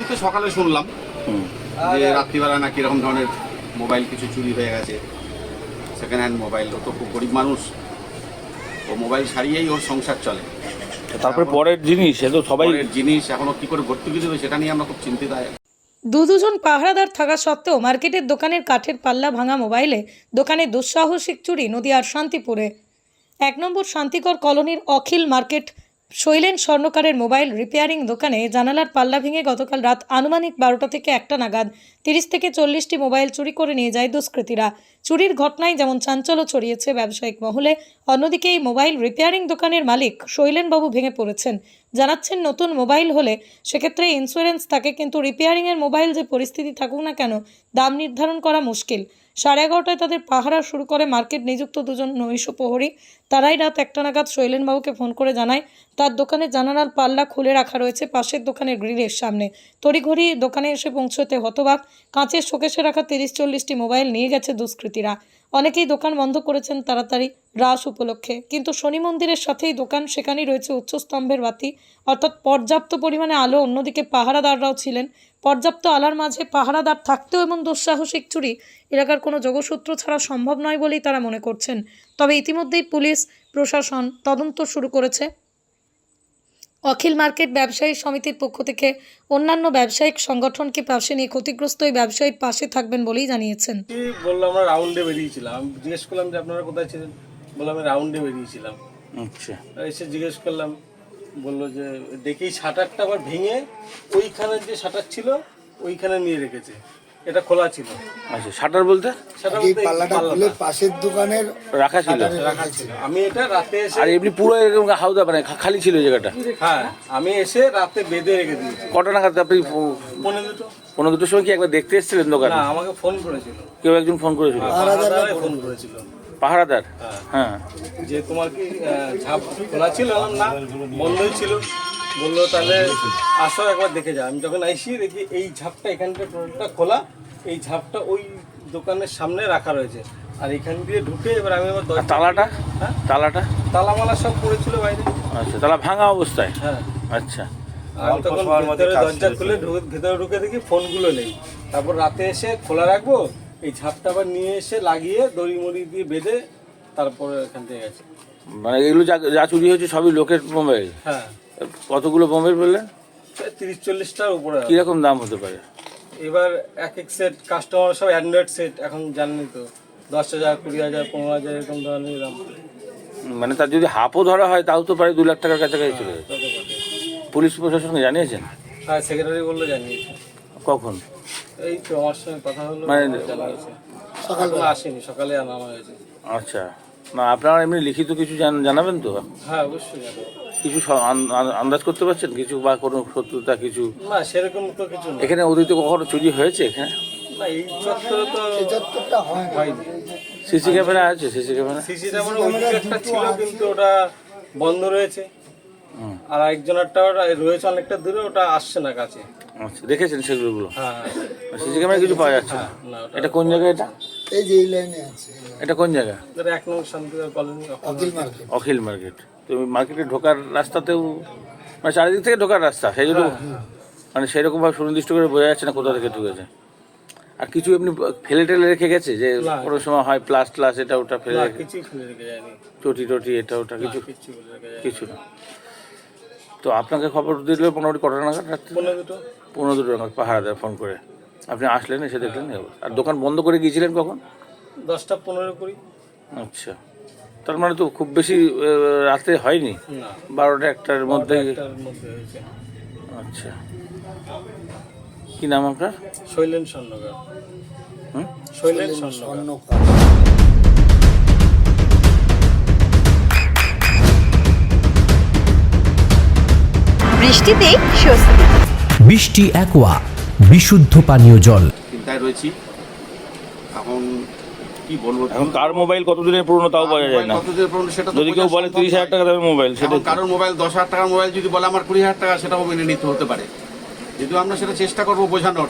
তো সকালে শুনলাম যে রাত্রিবেলা নাকি এরকম ধরনের মোবাইল কিছু চুরি হয়ে গেছে। সেকেন্ড হ্যান্ড মোবাইল ও তো খুব গরিব মানুষ। ও মোবাইল ছাড়িয়েই ওর সংসার চলে। তারপরে পরের জিনিস সে তো সবাই পরের জিনিস এখনও কি করে ভর্তি দেবে সেটা নিয়ে আমরা খুব চিন্তিত আছি। দু দুজন পাহারাদার থাকা সত্ত্বেও মার্কেটের দোকানের কাঠের পাল্লা ভাঙা মোবাইলে দোকানে দুঃসাহসিক চুরি নদীয়ার শান্তিপুরে। এক নম্বর শান্তিকর কলোনির অখিল মার্কেট শৈলেন স্বর্ণকারের মোবাইল রিপেয়ারিং দোকানে জানালার পাল্লা ভেঙে গতকাল রাত আনুমানিক বারোটা থেকে একটা নাগাদ তিরিশ থেকে চল্লিশটি মোবাইল চুরি করে নিয়ে যায় দুষ্কৃতীরা। চুরির ঘটনায় যেমন চাঞ্চল্য ছড়িয়েছে ব্যবসায়িক মহলে, অন্যদিকে এই মোবাইল রিপেয়ারিং দোকানের মালিক শৈলেনবাবু ভেঙে পড়েছেন। জানাচ্ছেন, নতুন মোবাইল হলে সেক্ষেত্রে ইন্স্যুরেন্স থাকে, কিন্তু রিপেয়ারিংয়ের মোবাইল যে পরিস্থিতি থাকুক না কেন, দাম নির্ধারণ করা মুশকিল। সাড়ে এগারোটায় তাদের পাহারা শুরু করে মার্কেট নিযুক্ত দুজন নৈশ প্রহরী। তারাই রাত একটা নাগাদ শৈলেনবাবুকে ফোন করে জানায়, তার দোকানে জানালার পাল্লা খুলে রাখা রয়েছে পাশের দোকানের গ্রিলের সামনে। তড়িঘড়ি দোকানে এসে পৌঁছতে হতবাক, কাঁচের শোকেশে রাখা তিরিশ চল্লিশটি মোবাইল নিয়ে গেছে দুষ্কৃতীরা। অনেকেই দোকান বন্ধ করেছেন তাড়াতাড়ি রাস উপলক্ষে। কিন্তু শনি মন্দিরের সাথেই দোকান সেখানেই রয়েছে উচ্চস্তম্ভের বাতি। অর্থাৎ পর্যাপ্ত পরিমাণে আলো, অন্যদিকে পাহারাদাররাও ছিলেন। পর্যাপ্ত আলার মাঝে পাহারাদার থাকতেও এমন দুঃসাহসিক চুরি এলাকার কোনো যোগসূত্র ছাড়া সম্ভব নয় বলেই তারা মনে করছেন। তবে ইতিমধ্যেই পুলিশ, প্রশাসন তদন্ত শুরু করেছে। অখিল মার্কেট ব্যবসায়ী সমিতির পক্ষ থেকে অন্যান্য ব্যবসায়িক সংগঠনকে পাশে নিয়ে ক্ষতিগ্রস্ত এই ব্যবসায়ীর পাশে থাকবেন বলেই জানিয়েছেন। কি বলল? আমরা রাউন্ডে বেরিয়েছিলাম। জিজ্ঞেস করলাম যে আপনারা কোথায় ছিলেন? বললাম আমি রাউন্ডে বেরিয়েছিলাম। আচ্ছা। এসে জিজ্ঞেস করলাম বলল যে দেখেই শাটারটা আবার ভেঙে ওইখানে যে শাটার ছিল ওইখানে নিয়ে রেখেছে। এটা খোলা ছিল। আচ্ছা শাটার বলতে? এই পাল্লাটা খুলে পাশের দোকানের রাখা ছিল? রাখা ছিল। আমি এটা রাতে এসে আর এমনি পুরো এরকম হাউদা মানে খালি ছিল জায়গাটা? হ্যাঁ আমি এসে রাতে বেঁধে রেখে দিয়েছি। কটা নাগাদ আপনি পনেরো দুটো। পনেরো দুটোর সময় কি একবার দেখতে এসেছিলেন দোকানে? না আমাকে ফোন করেছিল। কেউ একজন ফোন করেছিল? ফোন করেছিল। পাহারাদার? হ্যাঁ। হ্যাঁ। যে তোমার কি ঝাপ খোলা ছিল না বন্ধই ছিল। বলল তাহলে আসো একবার দেখে যা আমি যখন আইসি দেখি এই ঝাপটা এখানটা টোটালটা খোলা এই ঝাপটা ওই দোকানের সামনে রাখা রয়েছে। আর এখান দিয়ে ঢুকে এবার আমি আবার তালাটা? হ্যাঁ? তালাটা? তালামালা সব পড়েছিল বাইরে। আচ্ছা তালা ভাঙা অবস্থায়? হ্যাঁ। আচ্ছা। আর আমি তখন ভেতরে দরজা খুলে ঢুকে ভেতরে ঢুকে দেখি ফোনগুলো নেই। তারপর রাতে এসে খোলা রাখব এই ঝাপটা আবার নিয়ে এসে লাগিয়ে দড়ি মড়ি দিয়ে বেঁধে তারপরে এখান থেকে গেছে। মানে এগুলো যা যা চুরি হয়েছে সবই লোকের মোবাইল? হ্যাঁ। কতগুলো মোবাইল বললেন? তিরিশ চল্লিশটার উপরে। কীরকম দাম হতে পারে? এবার এক এক সেট কাস্টমার সব অ্যান্ড্রয়েড সেট এখন জানেনি তো। দশ হাজার কুড়ি হাজার পনেরো হাজার এরকম ধরনের দাম। মানে তার যদি হাফও ধরা হয় তাও তো প্রায় দু লাখ টাকার কাছাকাছি চলে যাবে। পুলিশ প্রশাসনকে জানিয়েছেন? হ্যাঁ সেক্রেটারি বলল জানিয়েছে। কখন? এই তো আমার সঙ্গে কথা হলো মানে- এখনও আসেনি সকালে আনা হয়েছে। আচ্ছা। না আপনারা এমনি লিখিত কিছু জান- জানাবেন তো? হ্যাঁ অবশ্যই কিছু আন্দাজ করতে পারছেন? কিছু বা কোনো শত্রুতা কিছু? না সেরকম তো কিছু না। এখানে অতীতে কখনো চুরি হয়েছে এখানে? না এই চত্বরে তো চত্বরটা হয়নি। সিসি ক্যামেরা আছে সিসি ক্যামেরা? সিসি ক্যামেরা ওই একটা ছিল কিন্তু ওটা বন্ধ রয়েছে। আর একজনেরটা ওটা রয়েছে অনেকটা দূরে ওটা আসছে না কাছে। আচ্ছা দেখেছেন সেগুলো? হ্যাঁ। সিসি ক্যামেরা কিছু পাওয়া যাচ্ছে না? না এটা কোন জায়গায় এটা? এই যে লাইনে আছে। এটা কোন জায়গা? এটা এক নম্বর শান্তিদার colony Akhil market. Akhil market. তো মার্কেটে। ঢোকার রাস্তাতেও মানে চারিদিক থেকে ঢোকার রাস্তা সেই জন্য মানে সেরকমভাবে সুনির্দিষ্ট করে বোঝা যাচ্ছে না কোথা থেকে ঢুকেছে। আর কিছু এমনি ফেলে টেলে রেখে গেছে যে কোনো সময় হয় প্লাস প্লাস এটা ওটা ফেলে না রেখে চটি টটি এটা ওটা কিছু কিছু না। তো আপনাকে খবর দিলে মোটামুটি কটা নাগাদ পনেরো দুটো। পনেরো দুটো নাগাদ পাহাড়া দেয় ফোন করে। আপনি আসলেন এসে দেখলেন এই আর দোকান বন্ধ করে গিয়েছিলেন কখন? দশটা পনেরো কুড়ি। আচ্ছা। তার মানে তো খুব বেশি রাতে হয়নি? বারোটা একটার মধ্যে আচ্ছা। কি নাম আপনার? শৈলেন স্বর্ণকার। হুম? শৈলেন স্বর্ণকার। বৃষ্টিতেই স্বস্তি। বৃষ্টি অ্যাকোয়া বিশুদ্ধ পানীয় জল। চিন্তায় রয়েছি। এখন কি বলব? এখন কার মোবাইল কত দিনের পুরনো তাও বোঝা যায় না। কতদিন পর্যন্ত সেটা যদি কেউ বলে তিরিশ হাজার টাকা দামের মোবাইল সেটা এখন কারোর মোবাইল দশ হাজার টাকার মোবাইল যদি বলে আমার কুড়ি হাজার টাকা সেটাও মেনে নিতে হতে পারে। যদিও আমরা সেটা চেষ্টা করব বোঝানোর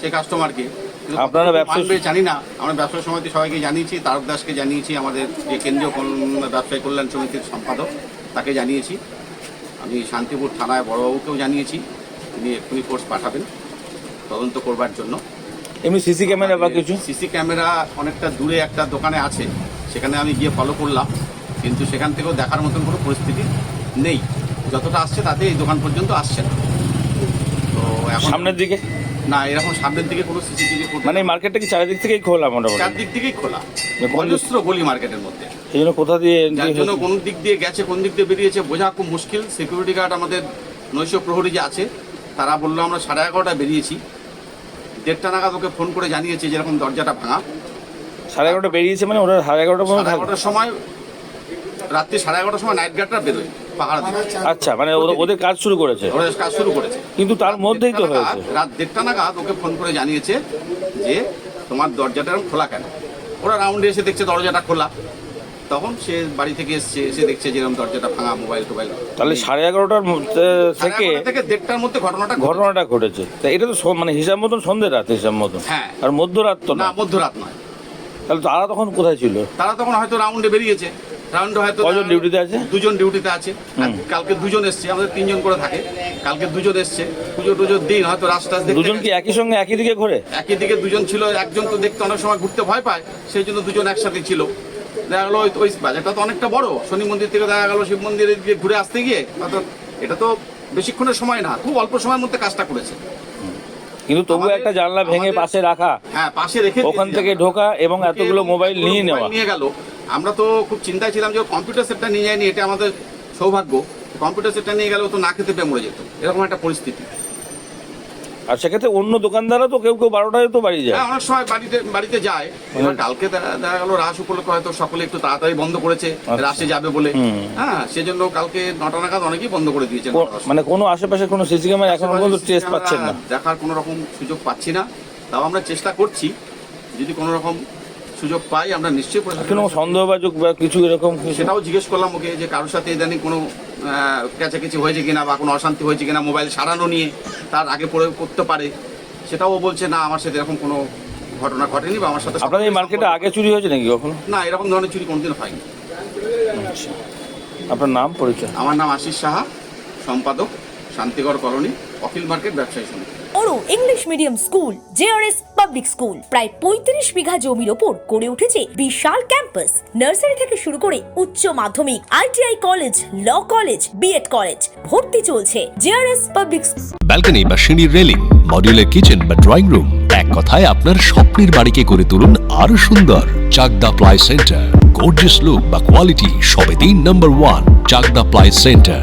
সে কাস্টমারকে কিন্তু আপনারা ব্যবসা- জানি না। আমরা ব্যবসা সমিতি সবাইকে জানিয়েছি তারক দাসকে জানিয়েছি আমাদের যে কেন্দ্রীয় কল্যাণ- ব্যবসায়ী কল্যাণ সমিতির সম্পাদক তাকে জানিয়েছি। আমি শান্তিপুর থানায় বড়বাবুকেও জানিয়েছি। তিনি এক্ষুনি ফোর্স পাঠাবেন। তদন্ত করবার জন্য। এমনি সিসি ক্যামেরা বা কিছু? সিসি ক্যামেরা অনেকটা দূরে একটা দোকানে আছে সেখানে আমি গিয়ে ফলো করলাম কিন্তু সেখান থেকেও দেখার মতন কোনো পরিস্থিতি নেই। যতটা আসছে তাতে এই দোকান পর্যন্ত আসছে না। তো এখন সামনের দিকে? না এরকম সামনের দিকে কোনো সিসিটিভি মানে এই মার্কেটটা কি চারিদিক থেকেই খোলা মনে মোটামুটি চারদিক থেকেই খোলা। মানে অজস্র গলি মার্কেটের মধ্যে। সেই জন্য কোথা দিয়ে যার জন্য? কোন দিক দিয়ে গেছে কোন দিক দিয়ে বেরিয়েছে বোঝা খুব মুশকিল। সিকিউরিটি গার্ড আমাদের নৈশ প্রহরী যে আছে তারা বলল আমরা সাড়ে এগারোটায় বেরিয়েছি। দেড়টা নাগাদ ওকে ফোন করে জানিয়েছে যেরকম দরজাটা ভাঙা। সাড়ে এগারোটা বেরিয়েছে মানে ওরা সাড়ে এগারোটা পর্যন্ত এগারোটার সময় রাত্রি সাড়ে এগারোটার সময় নাইট গার্ডরা বেরোয় পাহাড় আচ্ছা মানে ওদের কাজ শুরু করেছে? ওরা কাজ শুরু করেছে। কিন্তু তার মধ্যেই তো হয়েছে। রাত দেড়টা নাগাদ ওকে ফোন করে জানিয়েছে যে তোমার দরজাটা এরকম খোলা কেন? ওরা রাউন্ডে এসে দেখছে দরজাটা খোলা। তখন সে বাড়ি থেকে এসছে এসে দেখছে যেরকম দরজাটা ভাঙা মোবাইল টোবাইল তাহলে সাড়ে এগারোটার মধ্যে থেকে থেকে দেড়টার মধ্যে ঘটনাটা ঘটনাটা ঘটেছে। তা এটা তো স- মানে হিসাব মতন সন্ধ্যে রাত হিসাব মতন। হ্যাঁ। আর মধ্যরাত তো না। না মধ্যরাত নয়। তাহলে তারা তখন কোথায় ছিল? তারা তখন হয়তো রাউন্ডে বেরিয়েছে। রাউন্ডে হয়তো কজন ডিউটিতে আছে? দুজন ডিউটিতে আছে। আর কালকে দুজন এসছে আমাদের তিনজন করে থাকে। কালকে দুজন এসছে। পুজো টুজোর দিন হয়তো রাস্তা দুজন কি একই সঙ্গে একই দিকে ঘোরে? একই দিকে দুজন ছিল একজন তো দেখতে অনেক সময় ঘুরতে ভয় পায় সেই জন্য দুজন একসাথে ছিল। দেখা গেলো ওই- বাজারটা তো অনেকটা বড়। শনি মন্দির থেকে দেখা গেলো শিব মন্দিরের দিকে ঘুরে আসতে গিয়ে হয়তো এটা তো বেশিক্ষণের সময় না খুব অল্প সময়ের মধ্যে কাজটা করেছে। কিন্তু তবু একটা জানলা ভেঙে পাশে রাখা। হ্যাঁ পাশে রেখে ওখান থেকে ঢোকা এবং এতগুলো মোবাইল নিয়ে নেওয়া। নিয়ে গেল। আমরা তো খুব চিন্তায় ছিলাম যে কম্পিউটার সেটটা নিয়ে যায়নি এটা আমাদের সৌভাগ্য। কম্পিউটার সেটটা নিয়ে গেলে ও তো না খেতে পেয়ে মরে যেত। এরকম একটা পরিস্থিতি। আর সেক্ষেত্রে অন্য দোকানদাররা তো কেউ কেউ বারোটায় তো বাড়ি যায়। হ্যাঁ অনেক সময় বাড়িতে বাড়িতে যায়। এবার কালকে দেখা গেল রাস উপলক্ষে হয়তো সকলে একটু তাড়াতাড়ি বন্ধ করেছে আচ্ছা। রাসে যাবে বলে। হ্যাঁ সেজন্য কালকে নটা নাগাদ অনেকেই বন্ধ করে দিয়েছে মানে কোনো আশেপাশে কোনো সিসি ক্যামেরা এখনও পর্যন্ত ট্রেস পাচ্ছেন না। দেখার কোনো রকম সুযোগ পাচ্ছি না। তাও আমরা চেষ্টা করছি যদি কোনো রকম সুযোগ পাই আমরা নিশ্চয়ই কোনো সন্দেহবাচক বা কিছু এরকম সেটাও জিজ্ঞেস করলাম ওকে যে কারোর সাথে ইদানিং কোনো কাছাকাছি হয়েছে কিনা বা কোনো অশান্তি হয়েছে কিনা মোবাইল সারানো নিয়ে তার আগে পরে করতে পারে সেটাও বলছে না আমার সাথে এরকম কোনো ঘটনা ঘটেনি বা আমার সাথে আপনাদের এই মার্কেটে আগে চুরি হয়েছে নাকি কখনো? না এরকম ধরনের চুরি কোনোদিন হয়নি। আপনার নাম পরিচয়? আমার নাম আশিস সাহা সম্পাদক শান্তিগড় কলোনি। অখিল মার্কেট ব্যবসায়ী সমিতি। বড় English medium school JRS public school প্রায় পঁয়ত্রিশ বিঘা জমির ওপর গড়ে উঠেছে বিশাল ক্যাম্পাস নার্সারি থেকে শুরু করে উচ্চ মাধ্যমিক ITI college law college BEd college ভর্তি চলছে জেআরএস পাবলিক ব্যালকনি বা সিঁড়ির রেলিং মডিউলার কিচেন বা ড্রয়িং রুম এক কথায় আপনার স্বপ্নের বাড়িকে করে তুলুন আরও সুন্দর। Chakdaha ply centre gorgeous look বা কোয়ালিটি সবে তিন নম্বর one Chakdaha ply centre